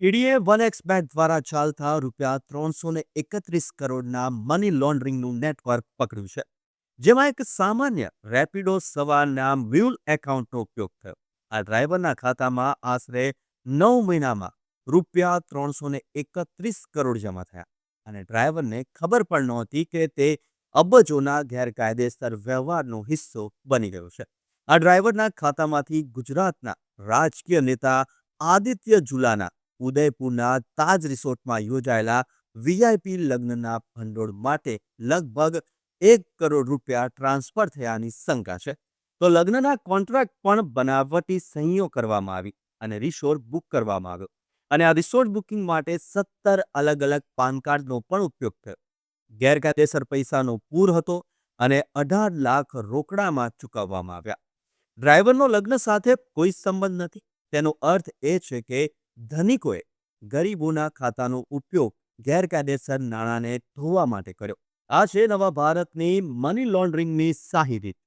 ઈડીએ one x bank દ્વારા ચાલતા રૂપિયા ત્રણસો ને એકત્રીસ કરોડના મની લોન્ડરિંગનું નેટવર્ક પકડ્યું છે, જેમાં એક સામાન્ય રેપિડો સવારના મ્યુલ એકાઉન્ટનો ઉપયોગ થયો. આ ડ્રાઈવરના ખાતામાં આશરે નવ મહિનામાં રૂપિયા ત્રણસો ને એકત્રીસ કરોડ જમા થયા અને ડ્રાઈવરને ખબર પણ નહોતી કે તે અબજોના ગેરકાયદેસર વ્યવહારનો હિસ્સો બની ગયો છે. આ ડ્રાઈવરના ખાતામાંથી ગુજરાતના રાજકીય નેતા આદિત્ય ઝુલાના ઉદયપુરના તાજ રિસોર્ટમાં યોજાયેલા વીઆઈપી લગ્નના ભંડોળ માટે લગભગ એક કરોડ રૂપિયા ટ્રાન્સફર થયાની શંકા છે. તો લગ્નના કોન્ટ્રાક્ટ પણ બનાવટી સહીઓ કરવામાં આવી અને રિસોર્ટ બુક કરવામાં આવ્યો. અને આ રિસોર્ટ બુકિંગ માટે સત્તર અલગ અલગ પાન કાર્ડનો પણ ઉપયોગ થયો. ગેરકાયદેસર પૈસાનો પૂર હતો અને અઢાર લાખ રોકડામાં ચૂકવવામાં આવ્યા. ડ્રાઈવરનો લગ્ન સાથે કોઈ સંબંધ નથી. તેનો અર્થ એ છે કે ધનિકોએ ગરીબોના ખાતાનો ઉપયોગ ગેરકાયદેસર નાણાંને ધોવા માટે કર્યો. આ છે નવા ભારતની મની લોન્ડરિંગની સાહી રીત.